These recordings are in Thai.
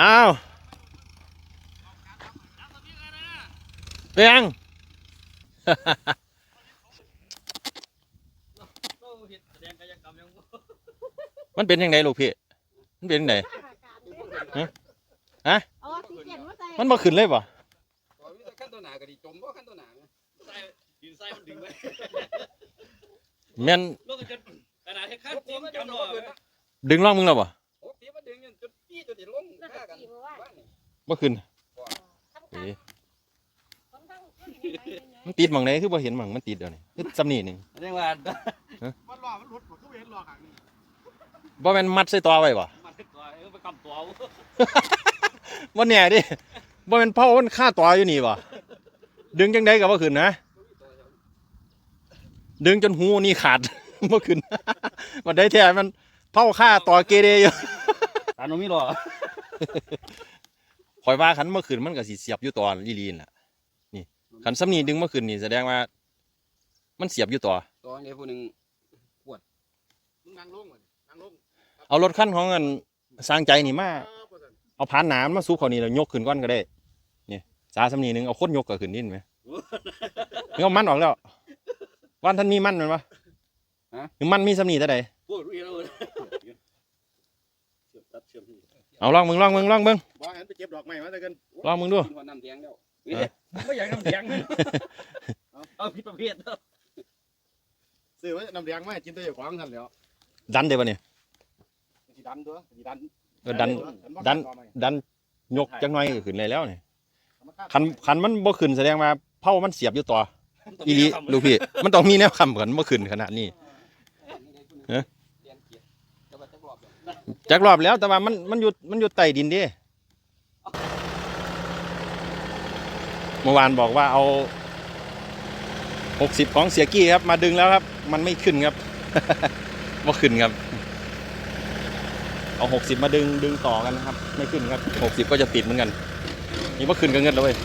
อ้าวเปียงมันเป็นยังไงลูกพี่ มันเป็นยังไงฮะเอาออกซิเจนมาใส่มันมาขึ้นเลยป่ะขอวิธีขั้นตัวหนาก็ดีจมว่าขั้นตัวหนาเนี่ยใส่ดินใส่มันดึงไว้แม่นโลกจนขนาดให้ข้ามจิ้มจำรอเลยดึงร่องมึงแล้วป่ะโอ้ตีมา ดึงจนจนปี้จนติดลงแล้วฆ่าก็กันตีมาว่าบ้านนี่บ่ขึ้นทำเอ๊ะการทั้งทั้งขึ้นไปเลยไงมันติดหมังไหนคือบ่เห็นหมังมันติดเดี๋ยวนี้คือซ้ำนี่หนึงเรียกว่ามันรอมันรถผมก็เห็นรอขังนี่บ่แม่นมัดใส่ตัวไว้ป่ะมันตัวเออไปกำตัวบ่แน่ดิบ่แม่นเผามันฆ่าตัวอยู่นี่ป่ะดึงจังไดก็บ่ขึ้นนะ ดึงจนหูนี่ขาดบ่ขึ้นมันได้แท้มันเผาฆ่าตัวเกเรอยู่ ตาโนมิรอข่อยว่าคันเมื่อคืนมันก็สิเสียบอยู่ตัวลีลีนล่ะ นี่คันซ้ำนี่ดึงเมื่อคืนนี่แสดงว่า มันเสียบอยู่ตัวตัวนี้ผู้หนึ่งมึงนั่งลงก่อนนั่งลงเอารถคันของเงินสร้างใจนี่มาเอาผ่านหนามมาซุปเขานี่แล้วยกขึ้นก้อนก็ได้นี่สาซ้ำนี่หนึงเอาคนยกก็ขึ้นนี่เห็นไหมเอามันออกแล้ววันท่านมีมันแมันปะหรือมันมีซ้ำนี่เท่าใดพูดรู้แล้วเลยเชื่อมตัดเชื่อม เอาลองมึงลองมึงลองมึงบอกให้มันไปเก็บดอกไม้มาแต่กันลองมึงดูกินหัวน้ำแดงแล้วไม่อยากน้ำแข็งเอาผิดประเภทซื้อไว้น้ำแดงมาให้กินตัวอย่างขวางทันแล้วดันเดี๋ยวปะเนี่ยสีดันตัวสีดันเออดันบ่ดันต่อไปดันยกจังหน่อยก็ขึ้นเลยแล้วนี่เอามาฆ่าคันคันมันบ่ขึ้นแสดงว่าเผามันเสียบอยู่ตัวอีหลีลูกพี่ มันต้องมีแนวคำกันเมื่อคืนขนาดนี้ จักรอบแล้วแต่ว่ามันมันอยู่มันอยู่ใต้ดินดิเมื่อวานบอกว่าเอาหกสิบของเสียกี้ครับ มาดึงแล้วครับ มันไม่ขึ้นครับว่าขึ้นครับ เอาหกสิบมาดึงดึงต่อกันนะครับ ไม่ขึ้นครับหกสิบก็จะติดเหมือนกัน นี่ว่าขึ้นกันเงินแล้วเว้ย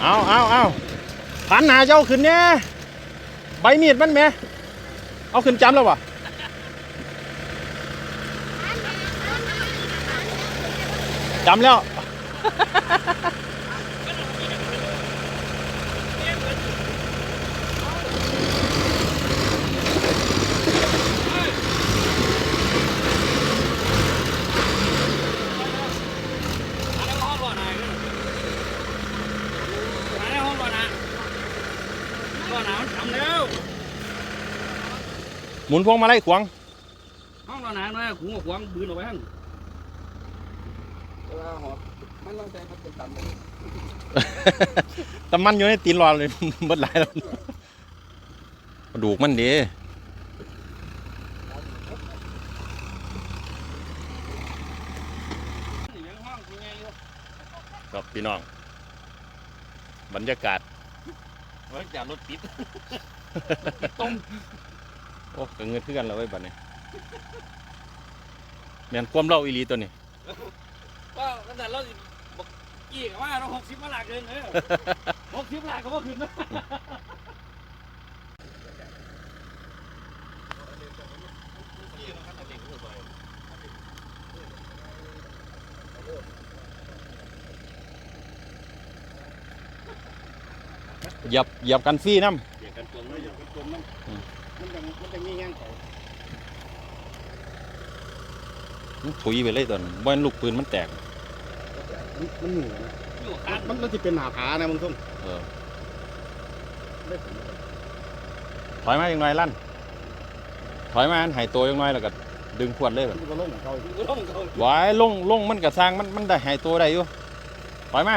เอาเอาเอา พันหนาเจ้าขึ้นเนี่ยใบมีดมันแหม่เอาขึ้นจำแล้ววะจำแล้ว อันนี้ห้องรอนะอันนี้ห้องรอนะรอนะมันทำแล้ว หมุนพวงมาไล่ขวางห้องรอนะน้อยขุงกับขวางบืนออกไปหั่นเวลาหอบมันต้องใจมันเป็นตันเลยแต่มันอยู่ในตีนรอเลยเบิดหลายแล้วกระดูกมันดีนี่ยังห้องกูไงอยู่ครับพี่น้อง บรรยากาศเฮ้ยอย่ารถติด โอ้ก็เงินขึ้นกันแล้วไว้ยบัดนี้แม่นความเล่าอีหลีตัวนี้ก็ตั้งแต่เราสิบอกกี่กับว่าเราหกสิบมาหลักเกินเออหกสิบหลักก็ว่าขึ้นนะเหยียบเหยียบกันฟรีน้เดี๋ยวกันตัวเอนู้อนอย่าไปจมมัน มันจะมันจะมีแง่งเขาำมันถุยไปเลยตัวนั้นบ่แม่นลูกปืนมันแตก มันมันหนูนะอยู่ข้างมันมันจะเป็นหนาผานะมึงส้มเออ ได้ผลถอยมาอีกหน่อยลั่น ถอยมาอันหายตัวอีกหน่อยแล้วก็ดึงขวดเลยแบบมันก็ลงของเขาอีกกูต้องเขาวายลงลงมันกระสร้างมันมันได้หายตัวได้อยู่ ถอยมา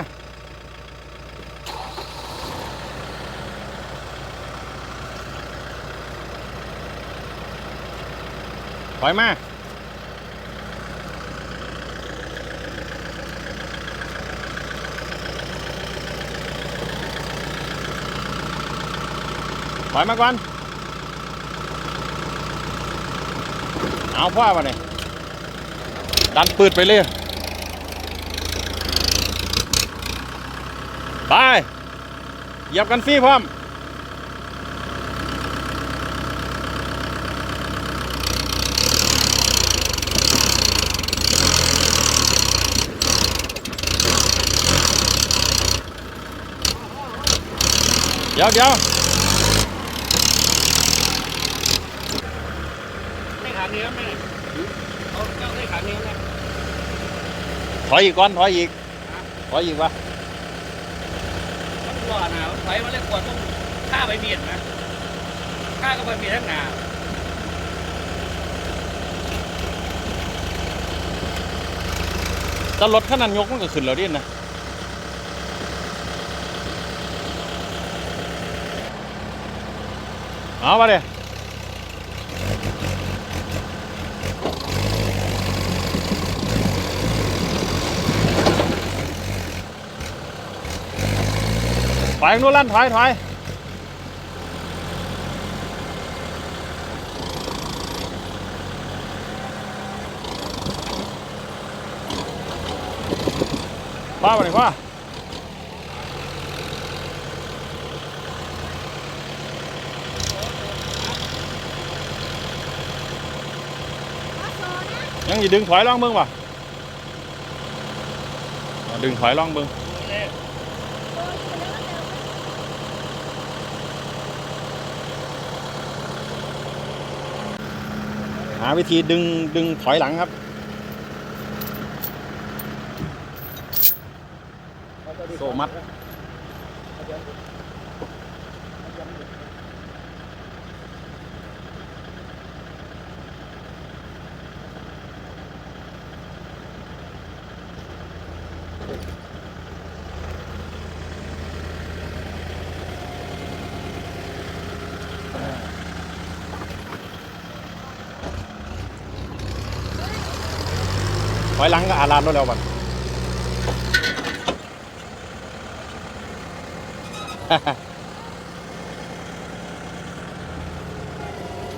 ถอยมาถอยมาก่อน เอาพ่อมาเนี่ยดันปืดไปเลย ไปเหยียบกันฟรีพร้อม เดี๋ยวเดี๋ยวไม่ขาเนื้อไหมเอาเจ้าได้ขาเนื้อไหมถอยอีกก่อนถอยอีกถอยอีกวะมันกลัวนะมันไฟมันเล็กกว่าต้องฆ่าใบเมียนนะฆ่าก็ใบเมียนทั้งหนาถ้ารถขนาดยกมันก็ขึ้นแล้วดินะ เอามาเลยถอยนู้นลั่นถอยถอยคว้าไปเลยคว้า มาโซนะ ยังอย่ดึงถอยล่องเบิ้งว่ะดึงถอยล่องเบิ้งหาวิธีดึงดึงถอยหลังครับโซมัด ถอยหลังก็อาลาดรถแล้วบัด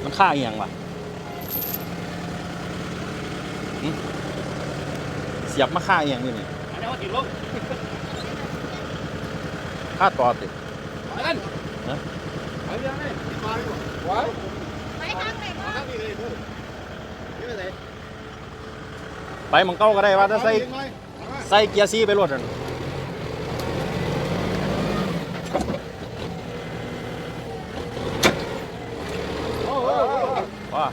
มันค่าเอียงวะเสียบมาค่าเอียงนี่นี่ ว่าติดลบค่าต่อติอันนั้นไปยังไงมาดีกว่าไว้ไปทางไหนมามาทางนี้เลยเพิ่มนี่ไปไหนไปหมังเก้าก็ได้ว่าถ้าใส่ใส่เกียร์ซีไปรถนั่น โอ้โห ว่า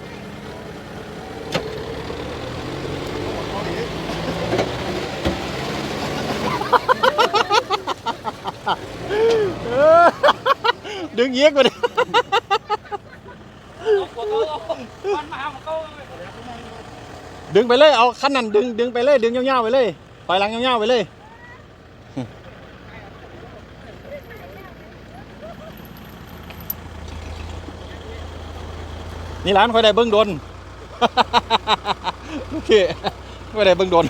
ดึงเยียกไปเลัวเขาเอามันมาหาของเขาดึงไปเลยเอาขั้นนั้นดึงดึงไปเลยดึงยาวๆไปเลยถอยหลังยาวๆไปเลยนี่ร้านค่อยได้เบิ้งโดนโอเคค่อยได้เบิ้งโดน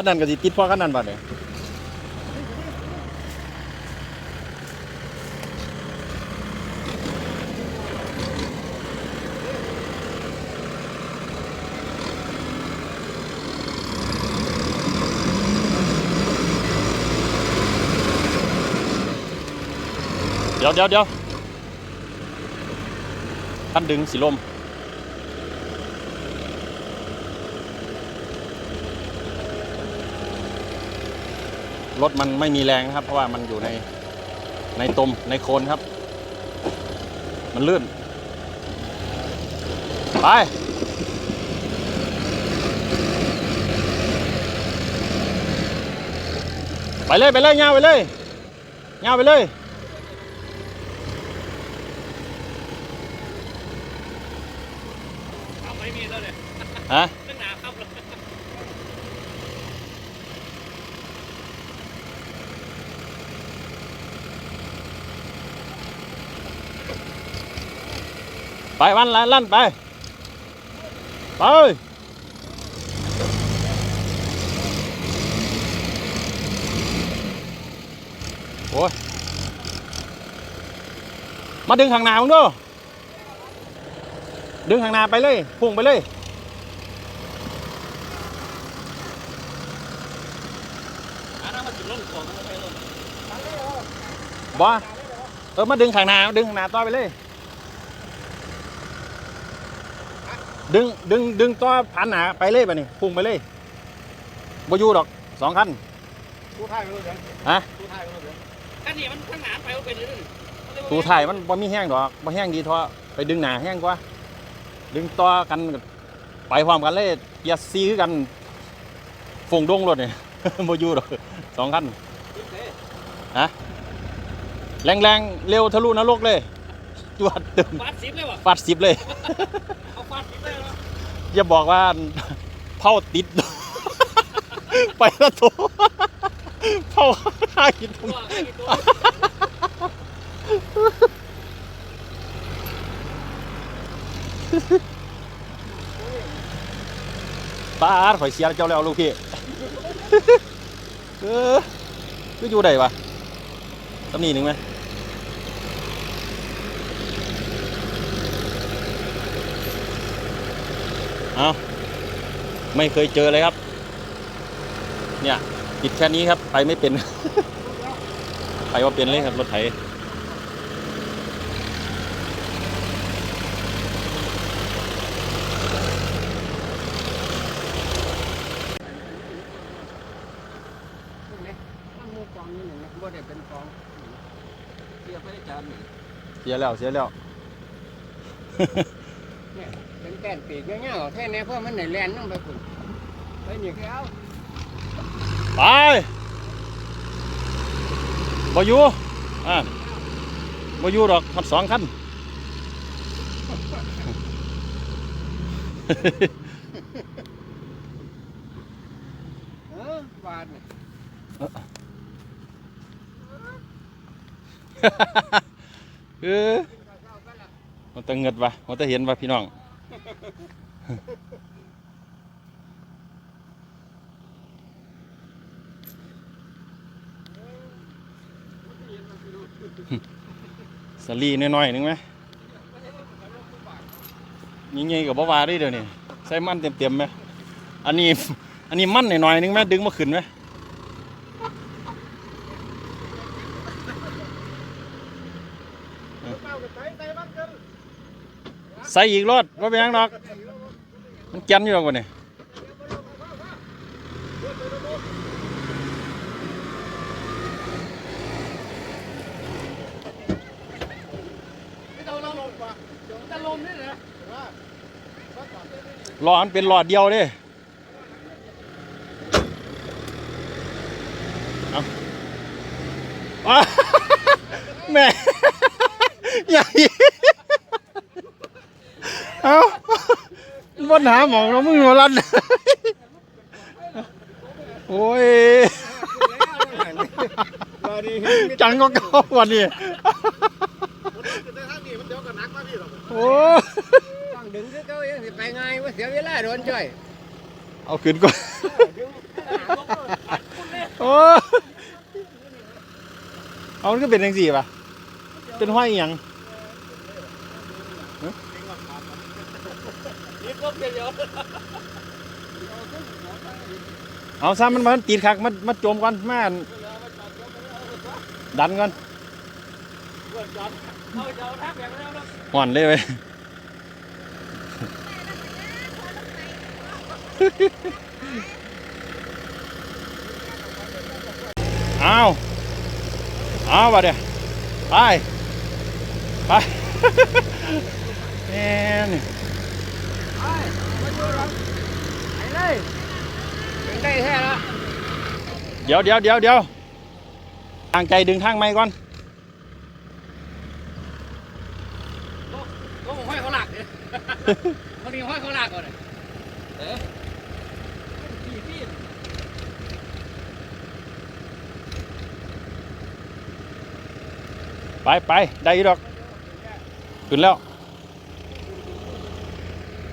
ขั้นนั้นก็สิติดเพราะขั้นนั้นบัดเนี่ยเดี๋ยวเดี๋ยวเดี๋ยวขั้นดึงสีลม รถมันไม่มีแรงนะครับ เพราะว่ามันอยู่ในในตมในโคลนครับ มันลื่น ไปไปเลยไปเลยเงาไปเลยเงาไปเลยเอาใบเมียนแล้วเนี่ยฮะ ตั้งหนาครับเลย ไปวันละลั่นไป ไป โอ้ย มาดึงข้างหน้ามึงดูดึงข้างหน้าไปเลย พุ่งไปเลยอันนั้นมันติดลบของมันไปเลยดบ่เออ มาดึงข้างหน้า ดึงข้างหน้าต่อไปเลย ดึงดึงดึงต่อผ่านหนาไปเลยป่ะนี่พุ่งไปเลยบ่อยู่ดอกสองคันตู้ท้ายก็รู้เสียงฮะตู้ท้ายก็รู้เสียงอันนี้มันข้างหน้าไปว่าเป็นเรื่องตูถ่ายมันบ่มีแห้งดอกบ่แห้งดีเท่าไปดึงหนาแห้งกว่า ดึงต่อกันก็ไปพร้อมกันเลยอย่าซีคือกันฟงดงรถเนี่ยบ่อยู่ดอกสองคันฮะแรงแรงๆเร็วทะลุนรกเลยจวดตึมฟาดซิปเลยวะฟาดสิบเลยเอาฟาดเลยอย่าบอกว่าเผาติด ไปแล้วโถเผาข้ากินตัวไอ้ตัวป้าดข่อยเสียเจ้าแล้วลูกพี่เออก็อยู่ได้ปะตำหนิหนึ่งไหม เอาไม่เคยเจอเลยครับ เนี่ยปิดแค่นี้ครับ ไปไม่เป็น ไปว่าเป็นเลยครับรถไถมันมูกองนี่หนึ่งนะบ่ได้เป็นกองเสียไปจานหนึ่งเสียแล้วเสียแล้วเป็น แป้นปีกเงี้ยๆแค่นี้เพราะมันในแลนนั่งไปคุณไปนี่ก็เอาไปบอยู่อ่าบอยู่ดอกทัดสองคันเออบาดนี่เออมันจะเงิดวะมันจะเห็นวะพี่น้อง สลีน้อยๆหนึงไหมยิ่งๆกับบ่าวาได้เดี๋ยวนี้ใส่มันเต็มๆไหมอันนี้ อันนี้มันหน่อยๆหนึงไหมดึงมาขึ้นไหมใส่อีกรถว่าเป็นยังดอก มันแก้นอยู่หรอกวะเนี่ยหลอดมันเป็นหลอดเดียวเด้แม่ใหญ่ เอา บนหาหมองแล้วมึงมาลันโอ้ยบาดนี่จังก็เก่าวันนี้คือแต่ทางนี้มันเดี๋ยวก็หนักมาพี่หรอกโอ้ยต้องดึงคือเก่ายังสิไปง่ายว่าเสียเวลาโดนจ่อยเอาขึ้นก่อนโอ้ยเอามันก็เป็นยังสี่ป่ะเป็นห้อยอหย่าง นี่ก็ เอาซ้ำมันมันตีดคักมันมันจมกันแม่นดันกันห่อนเลยไปเอาเอาไปเดี๋ยวไปไป Man. เดี๋ยวเดี๋ยวเดี๋ยวเดี๋ยวทางใจดึงทางไม้ก่อนก็ห้อยเขาหลักเนี่ยพอดีห้อยเขาหลักก่อนเลยเออพี่พี่ไปไปได้ดอก ขึ้นแล้ว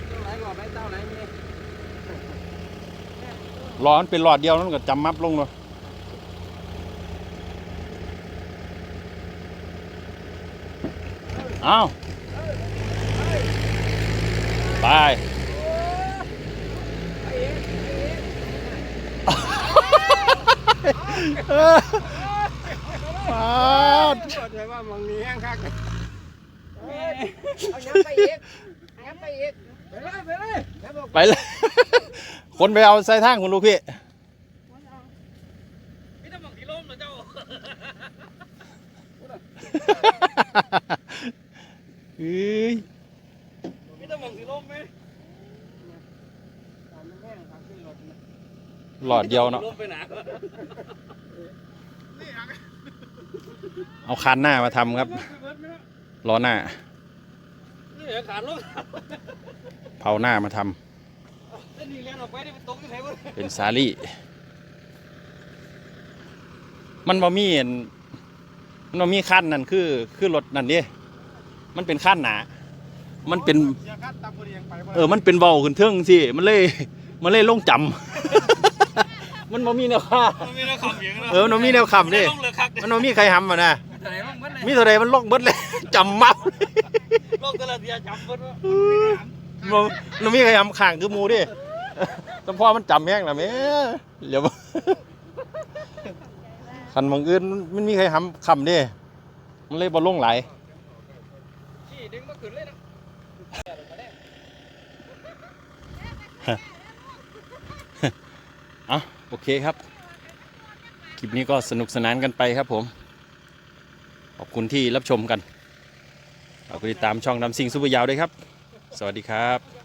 เจ้าไหนก่อนไปเจ้าไหนมี หลอดมันเป็นหลอดเดียวนั่นก็จำมับลงเลยเอาไปเออปาดบอกเลยว่ามึงนี่แห้งคักเอ้ยเอาย้ำไปอีกย้ำไปอีกไปเลยไปเลยย้ำบอก ไปเลย คนไปเอาใส่ทางคุณลูกพี่พี่ต้องบอกสีล้มเหรอเจ้าเอ้ยพี่ต้องบอกสีล้มไหมตามมันแห้งคักขึ้นรถนะหลอดเดียวเนาะล้มไปหนาเอาคันหน้ามาทำครับล้อหน้านี่ เดี๋ยวขาดล้มเผาหน้ามาทำเส้นนี้เลี้ยงออกไปนี่มันตกที่ไหนวะเป็นซาลี่มันบ่มีอันมันบ่มีขั้นนั่นคือ คือรถนั่นเดิมันเป็นขั้นหนา มันเป็น เสียคัดตามคนเองไปบ่ได้เออ มันเป็นเบาขึ้นเทิงสิ มันเลย มันเลยลงจำ มันบ่มีแนวค่ามันมีแนวคำอย่างนั้นเออ มันบ่มีแนวคำดิลงเลยคักมันบ่มีใครทำอะนะ แต่ไหนลงเบิดเลยมีเท่าใดมันลงเบิดเลย จำมับลง แต่ละเดียจำเบิดว่ามันมันมีใครทำข้างคือหมูดิแต่พอมันจำแม่งล่ะแม่เดี๋ยวคันบางอื่นมันมีใครทำคำดิมันเลยบ่ลงไหลายขี่ดึงมาขึ้นเลยนะอะโอเคครับ คลิปนี้ก็สนุกสนานกันไปครับผม ขอบคุณที่รับชมกัน ฝากติดตามช่องนำซิงซูเปอร์ยาวด้วยครับ สวัสดีครับ